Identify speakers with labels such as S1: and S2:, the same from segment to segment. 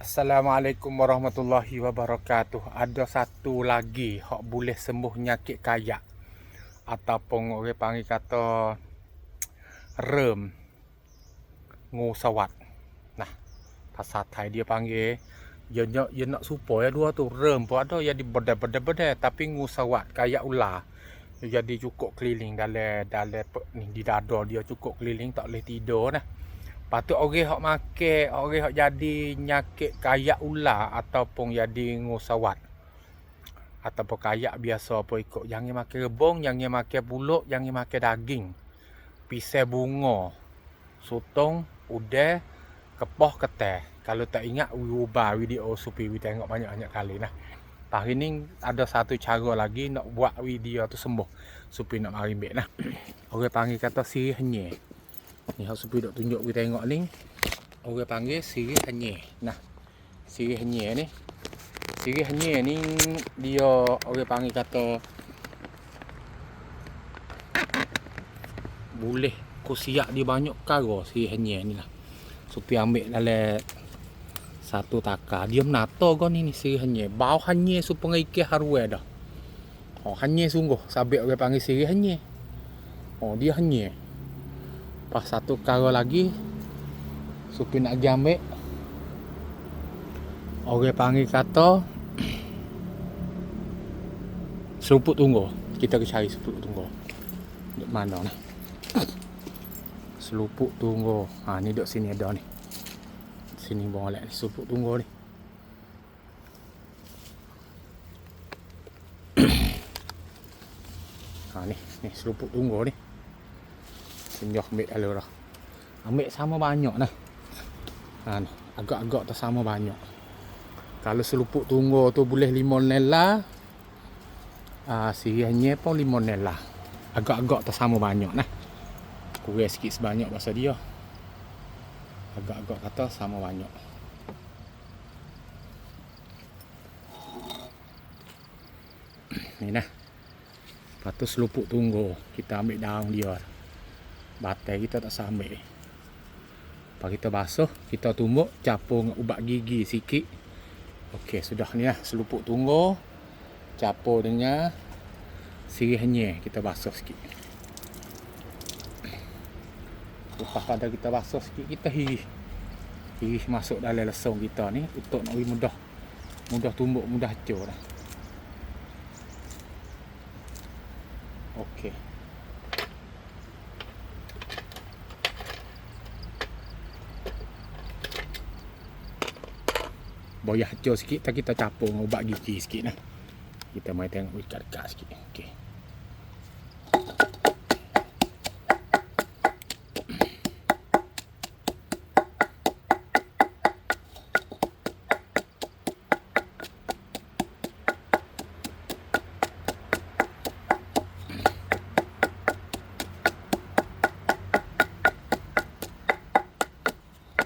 S1: Assalamualaikum warahmatullahi wabarakatuh. Ada satu lagi hak boleh sembuh nyakit kayak ataupun orang panggil kata rem ngusawat. Nah, bahasa Thai dia panggil dia nak dia nak supaya dua tu rem pun ada jadi bedai-bedai tapi ngusawat kayak ular. Jadi cukup keliling dalam dalam ni di dada dia cukup keliling tak boleh tidur nah. Patut orang hak makan, orang hak jadi nyakit kayak ular ataupun jadi ngusawat. Ataupun kayak biasa apa ikut. Jangan makan rebung, jangan makan pulut, jangan makan daging. Pisai bunga, sotong, udeh, kepoh, keteh. Kalau tak ingat, ubah video supi we tengok banyak-banyak kali nah. Hari ni ada satu cara lagi nak buat video tu sembuh. Supi nak mari ambil nah. Orang panggil kata sirih. Ni hak supi dok tunjuk kita tengok ni. Orang panggil sirih hanyir. Nah. Sirih hanyir ni. Sirih hanyir ni dia orang panggil kata boleh kusiak dia banyak perkara sirih hanyir ni lah. Supi ambil dalam satu takar. Dia menata kau ni ni sirih hanyir. Bau hanyir supaya ikan haruai dah. Oh hanyir sungguh. Sabit orang panggil sirih hanyir. Oh dia hanyir. Lepas satu kara lagi Supi nak pergi ambil Orang panggil kata Seruput tunggu. Kita pergi cari seruput tunggu. Duk mana ni? Seluput tunggu. Ha ni duduk sini ada ni. Sini boleh ni Seruput tunggu ni. Ha ni Ni seruput tunggu ni Senjoh ambil alur. Ambil sama banyak. Ha, agak-agak tu sama banyak. Kalau seluput tunggu tu boleh limon nela. Ah, sirihnya pun limon nela. Agak-agak tu sama banyak nah. Kurang sikit sebanyak bahasa dia. Agak-agak kata sama banyak. Ni nah. Lepas tu seluput tunggu. Kita ambil daun dia batai kita tak sampai lepas kita basuh kita tumbuk capur ubat gigi sikit. Okey, sudah ni lah. Seluput tunggu capur dengan sirihnya kita basuh sikit. Lepas pada kita basuh sikit kita hirih. Hirih masuk dalam lesung kita ni untuk nak mudah. Mudah tumbuk mudah hancur lah Okey. Boyah hancur sikit tak kita capur dengan ubat gigi sikit lah. Kita mai tengok dekat-dekat sikit. Okey.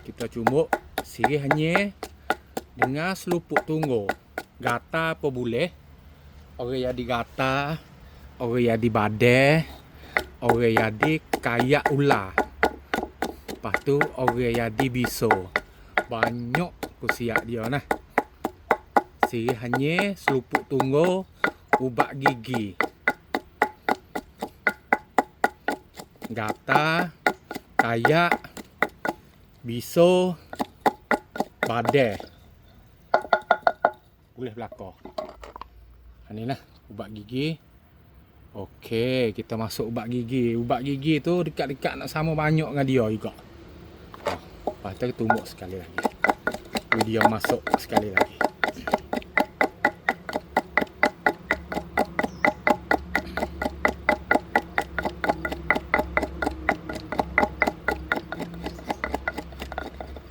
S1: Kita cumuk sirih hanya dengan seluput tunggu. Gata apa boleh? Orang yang di gata, orang yang di badai, orang yang di kayak ular. Lepas tu orang yang di biso. Banyak kusiak dia nah. Si hanya seluput tunggu, ubat gigi. Gata, kayak, biso, badai boleh. Ha ni lah ubat gigi. Okey, kita masuk ubat gigi. Ubat gigi tu dekat-dekat nak sama banyak dengan dia juga. Ha, lepas tu tumbuk sekali lagi. Video masuk sekali lagi.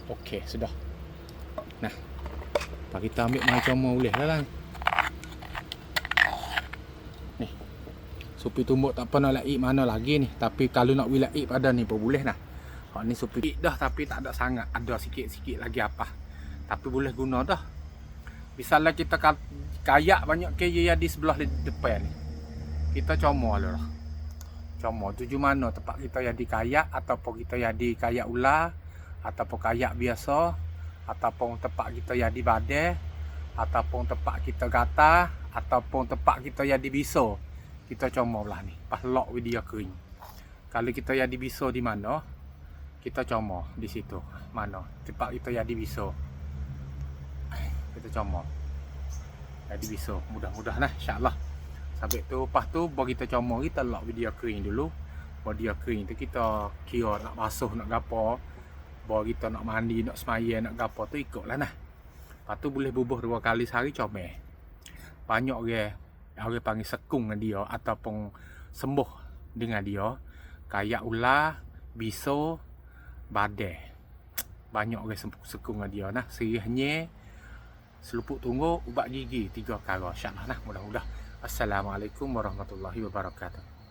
S1: Okey, sudah. Nah, apa kita ambil macam mau boleh lah kan. Ni. Supi tumbuk tak pernah laik mana lagi ni. Tapi kalau nak wilaik pada ni pun boleh lah. Hak ni supi dah tapi tak ada sangat. Ada sikit-sikit lagi apa. Tapi boleh guna dah. Misalnya kita kayak banyak kaya di sebelah depan ni. Kita comor lah. Comor tuju mana tempat kita yang di kayak ataupun kita yang di kayak ular ataupun kayak biasa ataupun tempat kita yang di badai ataupun tempat kita gata ataupun tempat kita yang di biso kita comot belah ni pas lock video kering. Kalau kita yang di biso di mana? Kita comot di situ. Mana? Tempat kita yang di biso kita comot jadi biso mudah-mudah lah insyaallah. Sampai tu lepas tu baru kita comot kita lock video kering dulu. Video kering tu kita kira nak basuh nak gapo baru kita nak mandi nak semaya nak gapo tu ikutlah nah Lepas tu boleh bubuh dua kali sehari comel. Banyak orang orang panggil sekung dengan dia ataupun sembuh dengan dia. Kayak ular, biso, badai. Banyak orang sekung dengan dia nah. Serihnya selupuk tunggu ubat gigi tiga kali. Insya-Allah nah mudah-mudah. Assalamualaikum warahmatullahi wabarakatuh.